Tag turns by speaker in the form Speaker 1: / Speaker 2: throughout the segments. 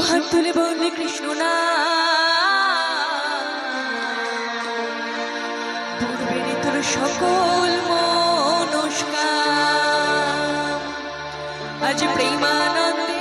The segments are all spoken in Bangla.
Speaker 1: দুহাত তুলে বললে কৃষ্ণ না। পূর্বের তোর সকল মনস্কা আজ প্রেমানন্দে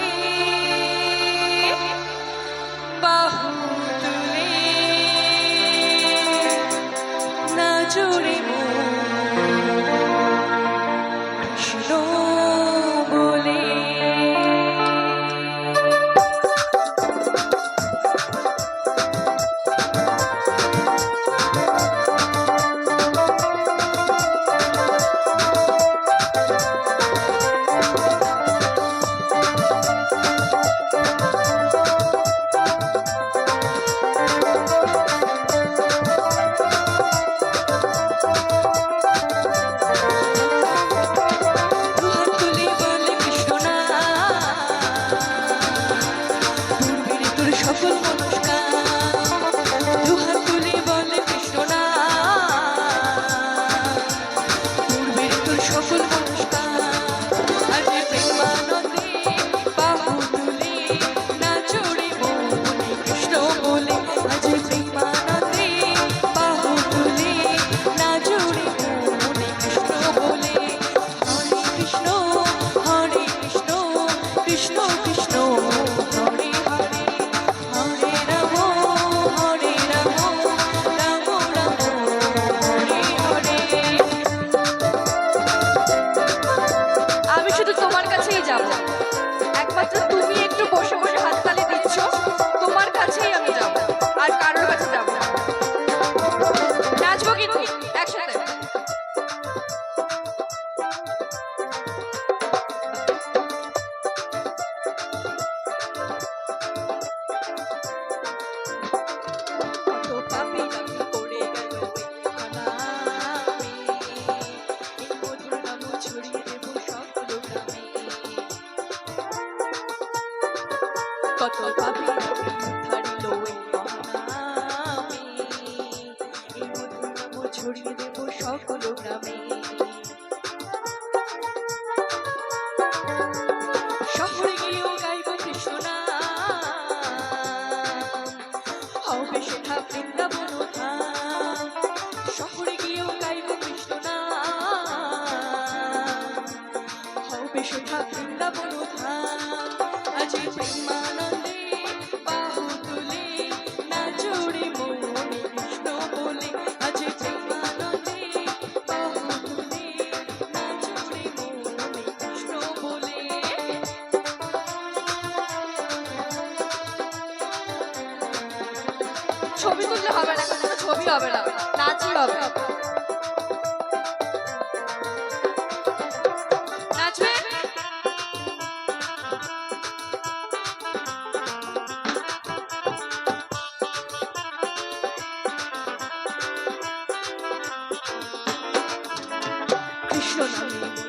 Speaker 1: কত ভাবি হারলো ছড়িয়ে দেব সকল গ্রামে।
Speaker 2: ছবি তুললে হবে না কোনো ছবি হবে না নাচই হবে।
Speaker 1: কৃষ্ণ নামে।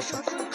Speaker 1: 说